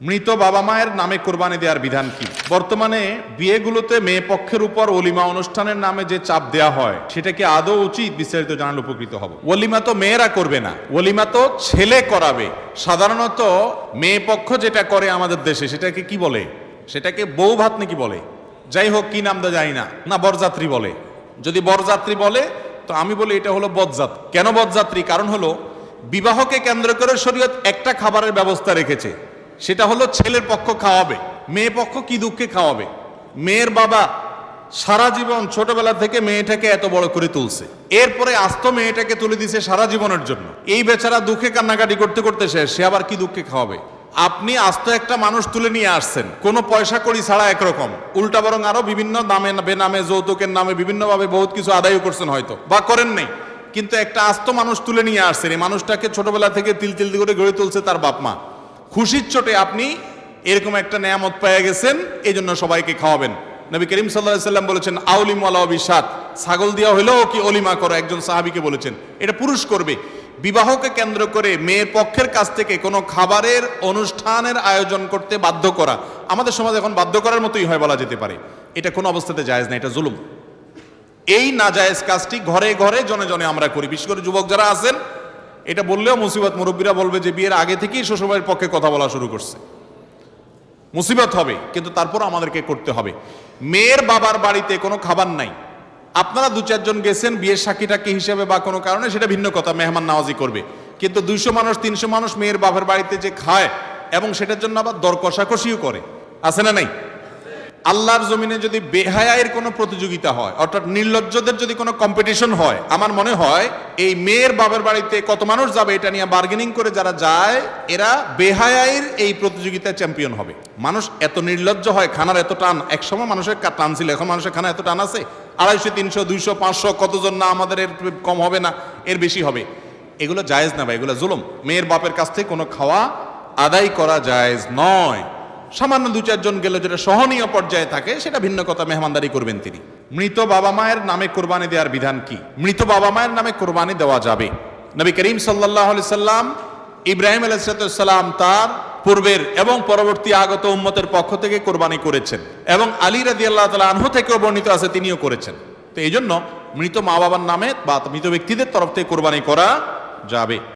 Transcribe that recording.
মৃত বাবা মায়ের নামে কোরবানি দেওয়ার বিধান কি? বর্তমানে বিয়েগুলোতে মেয়ে পক্ষের উপর অলিমা অনুষ্ঠানের নামে যে চাপ দেওয়া হয় সেটা কি আদৌ উচিত বিস্তারিত জানালে উপকৃত হব। অলিমা তো মেয়েরা করবে না। অলিমা তো ছেলে করাবে। সাধারণত মেয়ে পক্ষ যেটা করে আমাদের দেশে, সেটাকে কি বলে? সেটাকে বউ ভাত নাকি বলে? যাই হোক, কি নাম দা যাই না। না, বরযাত্রী বলে। যদি বরযাত্রী বলে, তো আমি বলি এটা হলো বদযাত কেন বদযাত্রী? কারণ হলো, বিবাহকে কেন্দ্র করে শরীয়ত একটা খাবারের ব্যবস্থা রেখেছে। সেটা হলো ছেলের পক্ষ খাওয়াবে মেয়ে পক্ষ কি দুঃখে খাওয়াবে। মেয়ের বাবা সারা জীবন ছোটবেলা থেকে মেয়েটাকে এত বড় করে তুলছে। এরপরে আস্ত মেয়েটাকে তুলে দিছে সারা জীবনের জন্য। এই বেচারা দুঃখে কান্নাকাটি করতে করতে শেষ, সে আবার কি দুঃখে খাওয়াবে? আপনি আস্ত একটা মানুষ তুলে নিয়ে আসছেন, কোনো পয়সা করি ছাড়া একরকম। উল্টা বরং আরও বিভিন্ন নামে, বেনামে, যৌতুকের নামে বিভিন্নভাবে বহুত কিছু আদায় করছেন হয়তো, বা করেন নাই। কিন্তু একটা আস্ত মানুষ তুলে নিয়ে আসছেন, এই মানুষটাকে ছোটবেলা থেকে তিল তিল করে গড়ে তুলছে তার বাপ মা। খুশির চোটে আপনি এরকম একটা নেয়ামত পেয়ে গেছেন এই জন্য সবাইকে খাওয়াবেন। নবী করিম সাল্লাহ সাল্লাম বলেছেন, আউলিম আলা বিশাত ছাগল দেওয়া হলেও কি অলিমা করো, একজন সাহাবিকে বলেছেন। এটা পুরুষ করবে। বিবাহকে কেন্দ্র করে মেয়ের পক্ষের কাছ থেকে কোনো খাবারের অনুষ্ঠানের আয়োজন করতে বাধ্য করা। আমাদের সমাজ এখন বাধ্য করার মতোই হয় বলা যেতে পারে। এটা কোনো অবস্থাতে জায়েজ না, এটা জুলুম। এই নাজায়েজ কাজটি ঘরে ঘরে, জনে জনে আমরা করি। বিশেষ করে যুবক যারা আছেন এটা বললেও মুসিবত মুরব্বীরা বলবে যে বিয়ের আগে থেকেই শ্বশুরবাড়ির পক্ষে কথা বলা শুরু করছে। মুসিবত হবে, কিন্তু তারপর আমাদেরকে করতে হবে। মেয়ের বাবার বাড়িতে কোনো খাবার নাই। আপনারা দু চারজন গেছেন, বিয়ের সাক্ষীটাকে হিসেবে বা কোনো কারণে সেটা ভিন্ন কথা, মেহমান নাওয়াজি করবে। কিন্তু দুইশো মানুষ, তিনশো মানুষ মেয়ের বাবার বাড়িতে যে খায়, এবং সেটার জন্য আবার দর কষাকষিও করে। আছে না নাই? আল্লাহর জমিনে যদি বেহায়ের কোনো প্রতিযোগিতা হয়, অর্থাৎ নির্লজ্জদের যদি কোনো কম্পিটিশন হয়, আমার মনে হয় এই মেয়ের বাবার বাড়িতে কত মানুষ যাবে এটা নিয়ে বার্গেনিং করে যারা যায়, এরা বেহায়ের এই প্রতিযোগিতায় চ্যাম্পিয়ন হবে। মানুষ এত নির্লজ্জ হয়, খানার এত টান, একসময় মানুষের টান ছিল, এখন মানুষের খানা এত টান আছে, আড়াইশো, তিনশো, দুইশো, পাঁচশো, কতজন না আমাদের এর কম হবে না, এর বেশি হবে। এগুলো জায়েজ না ভাই, এগুলো জুলুম। মেয়ের বাপের কাছ থেকে কোনো খাওয়া আদায় করা জায়েজ নয়। সামান্য দু চারজন গেলে যেটা সহনীয় পর্যায়ে থাকে, সেটা ভিন্ন কথা মেহমানদারি করবেন তিনি। মৃত বাবা মায়ের নামে কোরবানি দেওয়ার বিধান কি? মৃত বাবা মায়ের নামে কোরবানি দেওয়া যাবে। নবী করিম সাল্লাহ সাল্লাম, ইব্রাহিম আলাইসালাম তার পূর্বের এবং পরবর্তী আগত উম্মতের পক্ষ থেকে কোরবানি করেছেন এবং আলী রাজি আল্লাহ তালা আনহু থেকেও বর্ণিত আছে, তিনিও করেছেন। তো এই জন্য মৃত মা বাবার নামে বা মৃত ব্যক্তিদের তরফ থেকে কোরবানি করা যাবে।